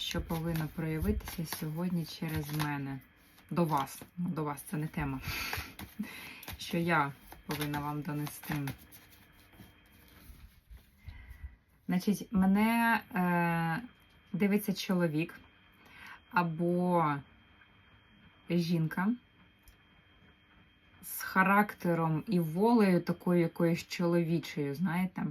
що повинно проявитися сьогодні через мене. До вас. Ну, До вас це не тема. Що я повинна вам донести. Значить, мене е, дивиться чоловік або жінка з характером і волею такою якоюсь чоловічою, знаєте.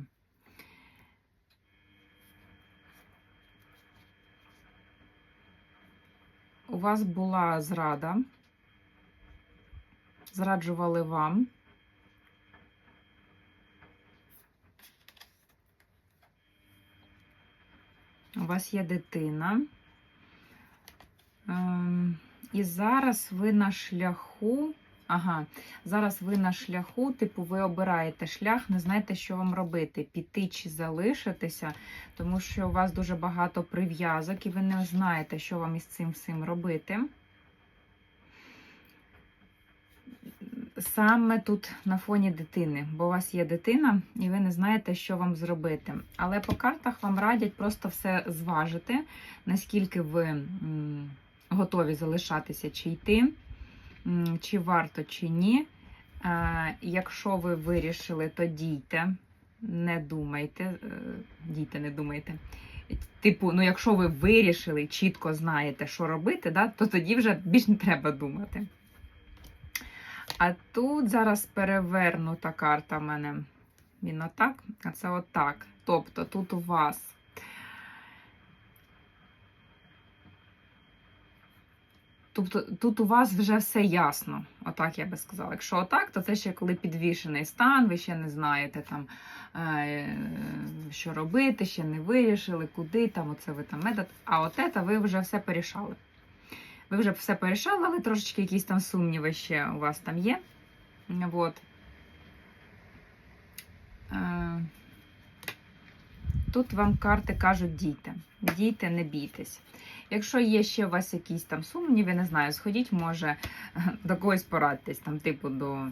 У вас була зрада, зраджували вам. У вас є дитина. Ем, і зараз ви на шляху. Ага, зараз ви на шляху, типу, ви обираєте шлях, не знаєте, що вам робити, піти чи залишитися, тому що у вас дуже багато прив'язок, і ви не знаєте, що вам із цим всім робити. Саме тут на фоні дитини, бо у вас є дитина, і ви не знаєте, що вам зробити. Але по картах вам радять просто все зважити, наскільки ви готові залишатися чи йти, чи варто, чи ні. Е, Якщо ви вирішили, то дійте, не думайте, е, дійте, не думайте. Типу, ну якщо ви вирішили, чітко знаєте, що робити, да, то тоді вже більш не треба думати. А тут зараз перевернута карта в мене. Він отак, а це отак. Тобто тут у вас. Тобто тут у вас вже все ясно, отак я би сказала. Якщо отак, то це ще коли підвішений стан, ви ще не знаєте там, е, що робити, ще не вирішили, куди там, оце ви там метод. А от це ви вже все порішали. Ви вже все порішали, але трошечки якісь там сумніви ще у вас там є. От. Е, Тут вам карти кажуть дійте. Дійте, не бійтесь. Якщо є ще у вас якісь там сумніви, не знаю, сходіть, може, до когось порадьтесь, там, типу, до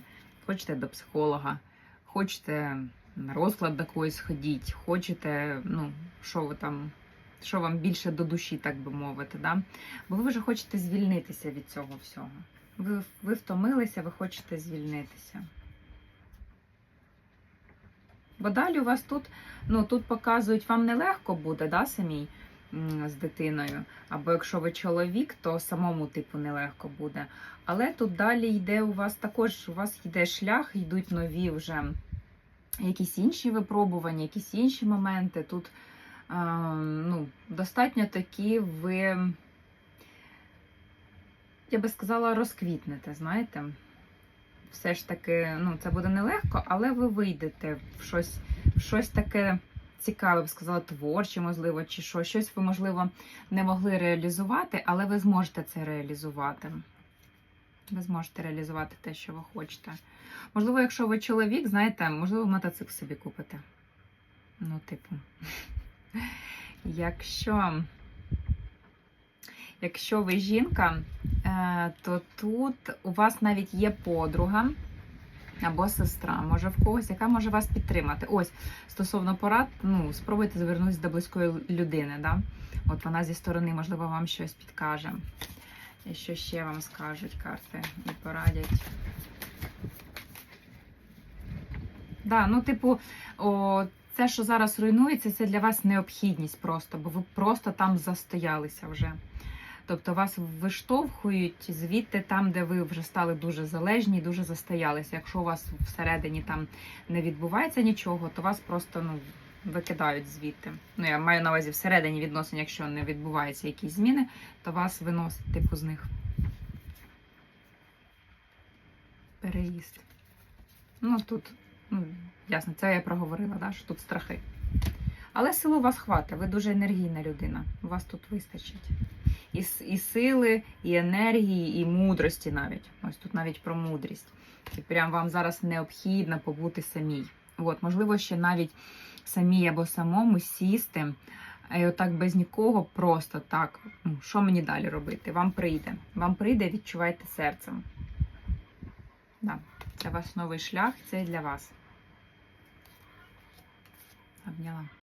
хочете до психолога, хочете на розклад до когось сходіть, хочете, ну, що ви там, що вам більше до душі, так би мовити, да? бо ви вже хочете звільнитися від цього всього. Ви, ви втомилися, ви хочете звільнитися. Бо далі у вас тут, ну, тут показують, вам нелегко буде, да, самій з дитиною. Або якщо ви чоловік, то самому типу нелегко буде. Але тут далі йде у вас також, у вас йде шлях, йдуть нові вже якісь інші випробування, якісь інші моменти. Тут ну, достатньо такі ви, я би сказала, розквітнете, знаєте все ж таки, ну, це буде нелегко, але ви вийдете в щось, в щось таке цікаве, б сказала, творче, можливо, чи що. Щось ви, можливо, не могли реалізувати, але ви зможете це реалізувати. Ви зможете реалізувати те, що ви хочете. Можливо, якщо ви чоловік, знаєте, можливо, мотоцикл собі купите. Ну, типу, якщо. Якщо ви жінка, е, то тут у вас навіть є подруга або сестра, може в когось, яка може вас підтримати. Ось, стосовно порад, ну, спробуйте звернутися до близької людини. Да? От вона зі сторони, можливо, вам щось підкаже. І що ще вам скажуть карти і порадять. Да, ну, типу, о, це, що зараз руйнується, це для вас необхідність просто, бо ви просто там застоялися вже. Тобто вас виштовхують звідти там, де ви вже стали дуже залежні, дуже застоялися. Якщо у вас всередині там не відбувається нічого, то вас просто ну, викидають звідти. Ну, я маю на увазі всередині відносин, якщо не відбуваються якісь зміни, то вас виносить типу з них. Переїзд. Ну тут, ну, ясно, це я проговорила, да, що тут страхи. Але сили у вас хватить, ви дуже енергійна людина. У вас тут вистачить. І, і сили, і енергії, і мудрості навіть. Ось тут навіть про мудрість. І прям вам зараз необхідно побути самій. От, можливо, ще навіть самій або самому сісти, і отак без нікого, просто так. Ну, що мені далі робити? Вам прийде. Вам прийде, відчувайте серцем. Да. Це ваш новий шлях, це для вас. Обняла.